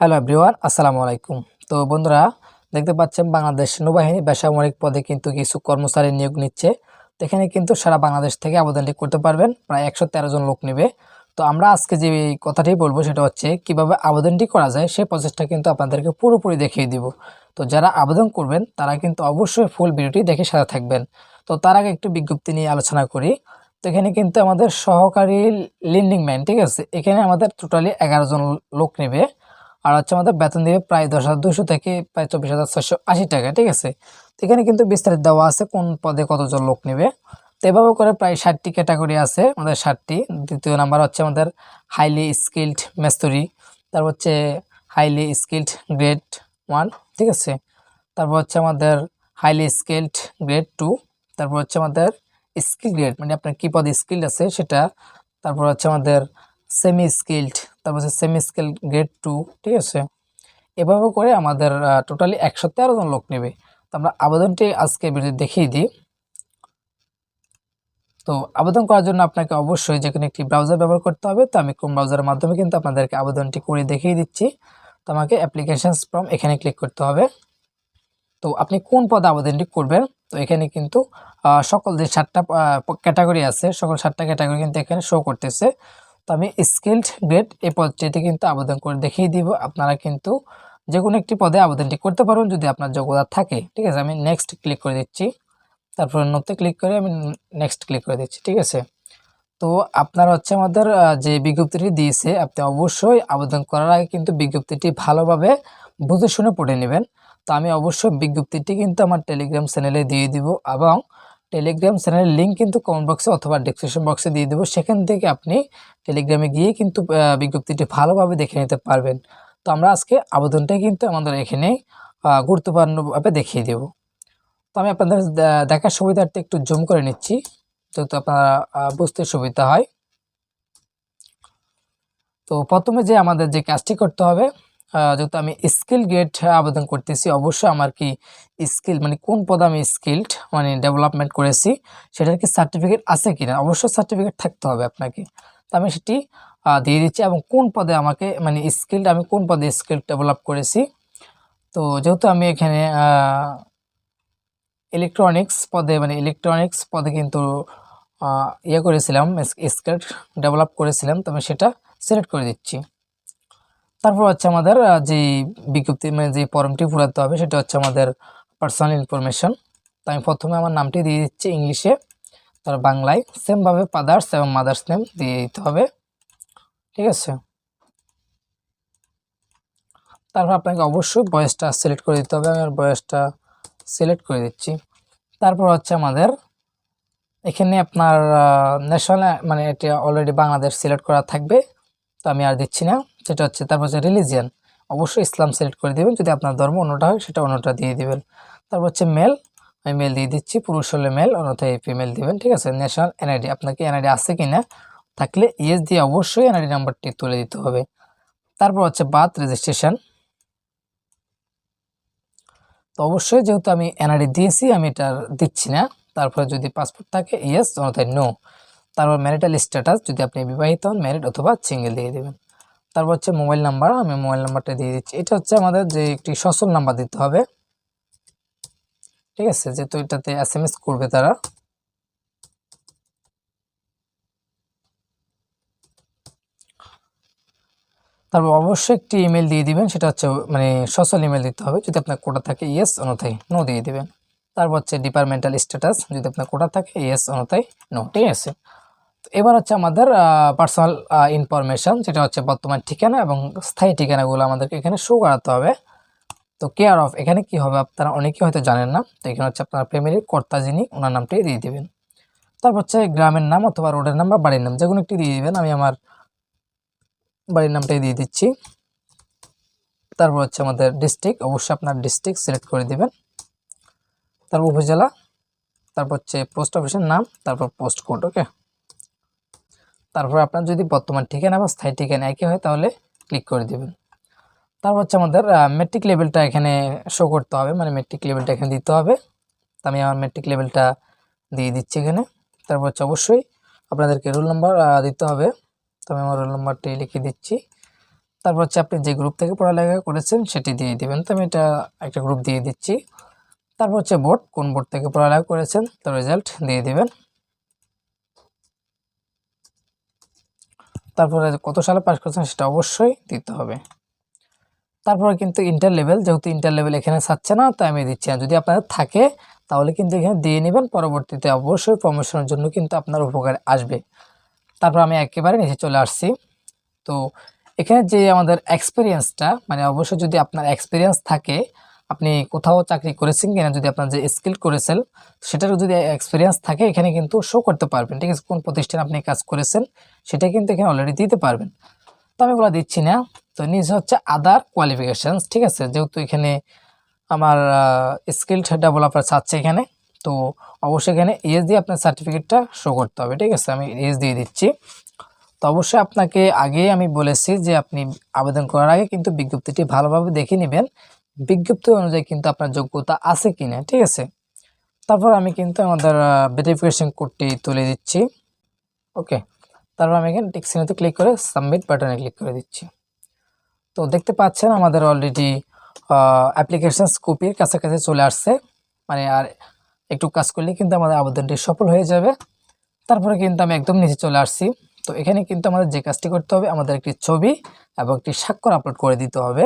Hello everyone, আসসালামু আলাইকুম। তো বন্ধুরা, দেখতে পাচ্ছেন বাংলাদেশ নৌবাহিনী বেসামরিক পদে কিন্তু কিছু কর্মচারী নিয়োগ নিচ্ছে। তো এখানে কিন্তু সারা বাংলাদেশ থেকে আবেদনটি করতে পারবেন, প্রায় একশো তেরো জন লোক নেবে। তো আমরা আজকে যে কথাটি বলব সেটা হচ্ছে, কীভাবে আবেদনটি করা যায় সেই প্রসেসটা কিন্তু আপনাদেরকে পুরোপুরি দেখিয়ে দিব। তো যারা আবেদন করবেন, তারা কিন্তু অবশ্যই ফুল ভিডিওটি দেখে সাথে থাকবেন। তো তার আগে একটু বিজ্ঞপ্তি নিয়ে আলোচনা করি। তো এখানে কিন্তু আমাদের সহকারী লিন্ডিং ম্যান, ঠিক আছে? এখানে আমাদের টোটালি এগারো জন লোক নেবে। আর হচ্ছে আমাদের বেতন দিবে প্রায় দশ হাজার দুশো থেকে প্রায় চব্বিশ হাজার ছশো আশি টাকা, ঠিক আছে? এখানে কিন্তু বিস্তারিত দেওয়া আছে কোন পদে কতজন লোক নেবে। তো এভাবে করে প্রায় ষাটটি ক্যাটাগরি আছে আমাদের ষাটটি। দ্বিতীয় নাম্বার হচ্ছে আমাদের হাইলি স্কিল্ড মেস্তরি তারপর হচ্ছে হাইলি স্কিল্ড গ্রেড ওয়ান ঠিক আছে? তারপর হচ্ছে আমাদের হাইলি স্কিল্ড গ্রেড টু তারপর হচ্ছে আমাদের স্কিল গ্রেড মানে আপনার কী পদে স্কিল্ড আছে সেটা, তারপর হচ্ছে আমাদের সেমি স্কিল্ড তারপর হচ্ছে সেমি স্কিল গ্রেড টু ঠিক আছে? এভাবে করে আমাদের টোটালি একশো তেরো জন লোক নেবে। তো আমরা আবেদনটি আজকে ভিডিও দেখিয়ে দিই। তো আবেদন করার জন্য আপনাকে অবশ্যই যে একটি ব্রাউজার ব্যবহার করতে হবে। তো আমি কোন ব্রাউজারের মাধ্যমে কিন্তু আপনাদেরকে আবেদনটি করে দেখিয়ে দিচ্ছি। তো আমাকে অ্যাপ্লিকেশানস ফর্ম এখানে ক্লিক করতে হবে। তো আপনি কোন পদে আবেদনটি করবেন? তো এখানে কিন্তু সকল যে সাতটা ক্যাটাগরি আছে, সকল সাতটা ক্যাটাগরি কিন্তু এখানে শো করতেছে। তো আমি স্কিল্ড গ্রেড এই পদটিতে কিন্তু আবেদন করে দেখিয়ে দিব। আপনারা কিন্তু যে কোনো একটি পদে আবেদনটি করতে পারবেন যদি আপনার যোগ্যতা থাকে। ঠিক আছে, আমি নেক্সট ক্লিক করে দিচ্ছি। তারপর নোতে ক্লিক করে আমি নেক্সট ক্লিক করে দিচ্ছি, ঠিক আছে? তো আপনার হচ্ছে আমাদের যে বিজ্ঞপ্তিটি দিয়েছে, আপনি অবশ্যই আবেদন করার আগে কিন্তু বিজ্ঞপ্তিটি ভালোভাবে বুঝে শুনে পড়ে নেবেন। তো আমি অবশ্যই বিজ্ঞপ্তিটি কিন্তু আমার টেলিগ্রাম চ্যানেলে দিয়ে দিব এবং টেলিগ্রাম চ্যানেলের লিঙ্ক কিন্তু কমেন্ট বক্সে অথবা ডিসক্রিপশন বক্সে দিয়ে দেবো। সেখান থেকে আপনি টেলিগ্রামে গিয়ে কিন্তু বিজ্ঞপ্তিটি ভালোভাবে দেখে নিতে পারবেন। তো আমরা আজকে আবেদনটাই কিন্তু আমাদের এখানে গুরুত্বপূর্ণভাবে দেখিয়ে দেব। তো আমি আপনাদের দেখার সুবিধার্থে একটু জুম করে নিচ্ছি, যেহেতু আপনারা বুঝতে সুবিধা হয়। তো প্রথমে যে আমাদের যে কাজটি করতে হবে যেহেতু আমি স্কিল গ্রেড আবেদন করতেছি, অবশ্যই আমার কি স্কিল মানে কোন পদে আমি স্কিল্ড মানে ডেভেলপমেন্ট করেছি, সেটার কি সার্টিফিকেট আছে কিনা? অবশ্যই সার্টিফিকেট থাকতে হবে আপনাকে। তো আমি সেটি দিয়ে দিচ্ছি এবং কোন পদে আমাকে মানে স্কিল্ড আমি কোন পদে স্কিল ডেভেলপ করেছি। তো যেহেতু আমি এখানে ইলেকট্রনিক্স পদে মানে ইলেকট্রনিক্স পদে কিন্তু ইয়ে করেছিলাম স্কিল ডেভেলপ করেছিলাম, তো আমি সেটা সিলেক্ট করে দিচ্ছি। তারপর হচ্ছে আমাদের যে বিজ্ঞপ্তি মানে যে ফর্মটি পূরাতে হবে, সেটা হচ্ছে আমাদের পার্সোনাল ইনফরমেশন তো আমি প্রথমে আমার নামটি দিয়ে দিচ্ছি ইংলিশে, তার বাংলায়। সেমভাবে ফাদার্স এবং মাদার্স নেম দিয়ে দিতে হবে। ঠিক আছে? তারপর আপনাকে অবশ্যই বয়সটা সিলেক্ট করে দিতে হবে। আমি বয়সটা সিলেক্ট করে দিচ্ছি। তারপর হচ্ছে আমাদের, এখানে আপনার ন্যাশনাল মানে এটা অলরেডি বাংলাদেশ সিলেক্ট করা থাকবে। তো আমি আর দিচ্ছি না। সেটা হচ্ছে তারপর হচ্ছে রিলিজিয়ান অবশ্যই ইসলাম সিলেক্ট করে দেবেন, যদি আপনার ধর্ম অন্যটা হয় সেটা অন্যটা দিয়ে দিবেন। তারপর হচ্ছে মেল আমি মেল দিয়ে দিচ্ছি, পুরুষ হলে মেল অন্যথায় ফিমেল দিবেন, ঠিক আছে? ন্যাশনাল এনআইডি আপনাকে এনআইডি আছে কি না থাকলে ইয়েস দিয়ে অবশ্যই এনআইডি নাম্বারটি তুলে দিতে হবে। তারপর হচ্ছে বার্থ রেজিস্ট্রেশন তো অবশ্যই যেহেতু আমি এনআইডি দিয়েছি, আমি এটা দিচ্ছি না। তারপরে যদি পাসপোর্ট থাকে ইয়েস অন্যথায় নো তারপর ম্যারিটাল স্ট্যাটাস যদি আপনি বিবাহিত হন ম্যারিড অথবা সিঙ্গেল দিয়ে দেবেন। তারপর হচ্ছে মোবাইল নাম্বার, আমি মোবাইল নাম্বারটা দিয়ে দিচ্ছি। এটা হচ্ছে আমাদের যে একটি সচল নাম্বার দিতে হবে। ঠিক আছে, যেহেতু এটাতে এস এম এস করবে তারা। তারপর অবশ্যই একটি ইমেল দিয়ে দিবেন, সেটা হচ্ছে মানে সচল ইমেল দিতে হবে। যদি আপনার কোটা থাকে ইয়েস অন্যথায় নো দিয়ে দিবেন। তারপর হচ্ছে ডিপার্টমেন্টাল স্ট্যাটাস যদি আপনার কোটা থাকে ইয়েস অন্যথায় নো ঠিক আছে? এবার হচ্ছে আমাদের পার্সোনাল ইনফরমেশন যেটা হচ্ছে বর্তমান ঠিকানা এবং স্থায়ী ঠিকানাগুলো আমাদেরকে এখানে শো করাতে হবে। তো কেয়ার অফ এখানে কি হবে আপনারা অনেকেই হয়তো জানেন না। তো এখানে হচ্ছে আপনার ফ্যামিলির কর্তা যিনি, ওনার নামটি দিয়ে দেবেন। তারপর হচ্ছে গ্রামের নাম অথবা রোডের নাম বা বাড়ির নাম যে কোনো একটি দিয়ে দেবেন। আমি আমার বাড়ির নামটাই দিয়ে দিচ্ছি। তারপর হচ্ছে আমাদের ডিস্ট্রিক্ট অবশ্যই আপনার ডিস্ট্রিক্ট সিলেক্ট করে দিবেন। তারপর উপজেলা, তারপর হচ্ছে পোস্ট অফিসের নাম, তারপর পোস্ট কোড ওকে তারপর আপনার যদি বর্তমান ঠিকানা বা স্থায়ী ঠিকানা একই হয়, তাহলে ক্লিক করে দিবেন। তারপর হচ্ছে আমাদের মেট্রিক লেভেলটা এখানে শো করতে হবে। মানে মেট্রিক লেভেলটা এখানে দিতে হবে। আমি আমার মেট্রিক লেভেলটা দিয়ে দিচ্ছি এখানে। তারপর হচ্ছে অবশ্যই আপনাদেরকে রোল নাম্বার দিতে হবে। তো আমি আমার রোল নাম্বারটি লিখে দিচ্ছি। তারপর হচ্ছে আপনি যে গ্রুপ থেকে পড়ালেখা করেছেন, সেটি দিয়ে দিবেন। তো আমি এটা একটা গ্রুপ দিয়ে দিচ্ছি। তারপর হচ্ছে বোর্ড কোন বোর্ড থেকে পড়ালেখা করেছেন তো রেজাল্ট দিয়ে দিবেন। তারপরে কত সালে পাস করেছেন সেটা অবশ্যই দিতে হবে। তারপরে কিন্তু ইন্টার লেভেল যেহেতু ইন্টার লেভেল এখানে চাচ্ছে না, তাই আমি দিচ্ছি না। যদি আপনাদের থাকে, তাহলে কিন্তু এখানে দিয়ে নেবেন, পরবর্তীতে অবশ্যই প্রমোশনের জন্য কিন্তু আপনার উপকার আসবে। তারপর আমি একেবারে নিচে চলে আসছি। তো এখানে যে আমাদের এক্সপিরিয়েন্সটা মানে অবশ্যই যদি আপনার এক্সপিরিয়েন্স থাকে আপনি কোথাও চাকরি করেছেন কিনা, যদি আপনার যে স্কিল করেছেন সেটার যদি এক্সপিরিয়েন্স থাকে, এখানে কিন্তু শো করতে পারবেন। ঠিক আছে, কোন প্রতিষ্ঠানে আপনি কাজ করেছেন, সেটা কিন্তু এখানে অলরেডি দিতে পারবেন। তো আমি এগুলো দিচ্ছি না, তো নিচে হচ্ছে আদার কোয়ালিফিকেশানস ঠিক আছে? যেহেতু এখানে আমার স্কিলড ডেভেলপার চাচ্ছে এখানে, তো অবশ্যই এখানে এজ দিয়ে আপনার সার্টিফিকেটটা শো করতে হবে, ঠিক আছে? আমি এজ দিয়ে দিচ্ছি। তো অবশ্যই আপনাকে আগেই আমি বলেছি যে আপনি আবেদন করার আগে কিন্তু বিজ্ঞপ্তিটি ভালোভাবে দেখে নেবেন বিজ্ঞপ্তি অনুযায়ী কিন্তু আপনার যোগ্যতা আছে কি না ঠিক আছে? তারপর আমি কিন্তু আমাদের ভেরিফিকেশন কোডটি তুলে দিচ্ছি। ওকে তারপর আমি এখানে টিকসিনেতে ক্লিক করে সাবমিট বাটনে ক্লিক করে দিচ্ছি। তো দেখতে পাচ্ছেন আমাদের অলরেডি অ্যাপ্লিকেশান কপির কাছাকাছি চলে আসছে। মানে আর একটু কাজ করলে কিন্তু আমাদের আবেদনটি সফল হয়ে যাবে। তারপরে কিন্তু আমি একদম নিচে চলে আসছি। তো এখানে কিন্তু আমাদের যে কাজটি করতে হবে, আমাদের একটি ছবি এবং একটি স্বাক্ষর আপলোড করে দিতে হবে।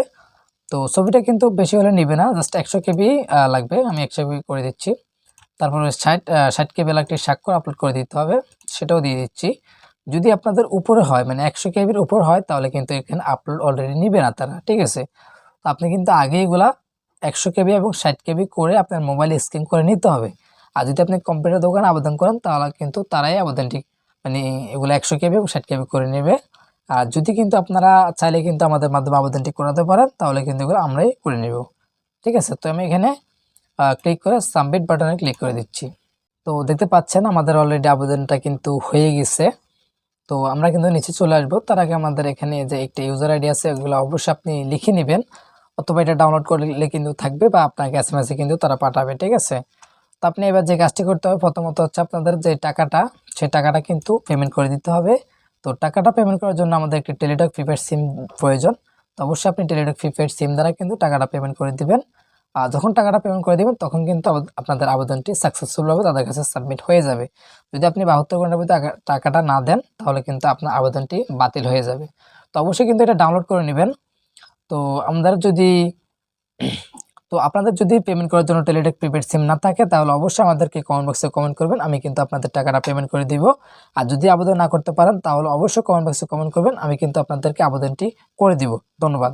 তো ছবিটা কিন্তু বেশি হলে নিবে না জাস্ট একশো কেবি লাগবে। আমি একশো কেবি করে দিচ্ছি। তারপরে ষাট ষাট কেবি একটি স্বাক্ষর আপলোড করে দিতে হবে, সেটাও দিয়ে দিচ্ছি। যদি আপনাদের উপরে হয় মানে একশো কেবির উপর হয়, তাহলে কিন্তু এখানে আপলোড অলরেডি নিবে না তারা, ঠিক আছে? তো আপনি কিন্তু আগে এগুলা একশো কেবি এবং ষাট কেবি করে আপনার মোবাইল স্ক্যান করে নিতে হবে। আর যদি আপনি কম্পিউটার দোকানে আবেদন করেন, তাহলে কিন্তু তারাই আবেদনটি মানে এগুলো একশো কেবি এবং ষাট কেবি করে নেবে। আর যদি কিন্তু আপনারা চাইলে কিন্তু আমাদের মাধ্যমে আবেদনটি করাতে পারেন, তাহলে কিন্তু এগুলো আমরাই করে নেব। ঠিক আছে? তো আমি এখানে ক্লিক করে সাবমিট বাটনে ক্লিক করে দিচ্ছি। তো দেখতে পাচ্ছেন আমাদের অলরেডি আবেদনটা কিন্তু হয়ে গেছে। তো আমরা কিন্তু নিচে চলে আসব। তার আগে আমাদের এখানে যে একটা ইউজার আইডি আছে, ওগুলো অবশ্যই আপনি লিখে নেবেন। অথবা এটা ডাউনলোড করলে কিন্তু থাকবে বা আপনাকে এস এম কিন্তু তারা পাঠাবে, ঠিক আছে? তো আপনি এবার যে কাজটি করতে হবে, প্রথমত হচ্ছে আপনাদের যে টাকাটা সেই টাকাটা কিন্তু পেমেন্ট করে দিতে হবে। তো টাকাটা পেমেন্ট করার জন্য আমাদের একটি টেলিটক প্রিপেড সিম প্রয়োজন। তো অবশ্যই আপনি টেলিটক প্রিপেড সিম দ্বারা কিন্তু টাকাটা পেমেন্ট করে দিবেন। আর যখন টাকাটা পেমেন্ট করে দেবেন, তখন কিন্তু আপনাদের আবেদনটি সাকসেসফুলভাবে তাদের কাছে সাবমিট হয়ে যাবে। যদি আপনি বাহাত্তর ঘণ্টার মধ্যে টাকাটা না দেন, তাহলে কিন্তু আপনার আবেদনটি বাতিল হয়ে যাবে। তো অবশ্যই কিন্তু এটা ডাউনলোড করে নেবেন। তো আমাদের যদি তো আপনাদের যদি পেমেন্ট করার জন্য টেলিটেক প্রিপেড সিম না থাকে, তাহলে অবশ্যই আমাদেরকে কমেন্ট বক্সে কমেন্ট করবেন, আমি কিন্তু আপনাদের টাকাটা পেমেন্ট করে দিব। আর যদি আবেদন না করতে পারেন, তাহলে অবশ্যই কমেন্ট বক্সে কমেন্ট করবেন, আমি কিন্তু আপনাদেরকে আবেদনটি করে দিব। ধন্যবাদ।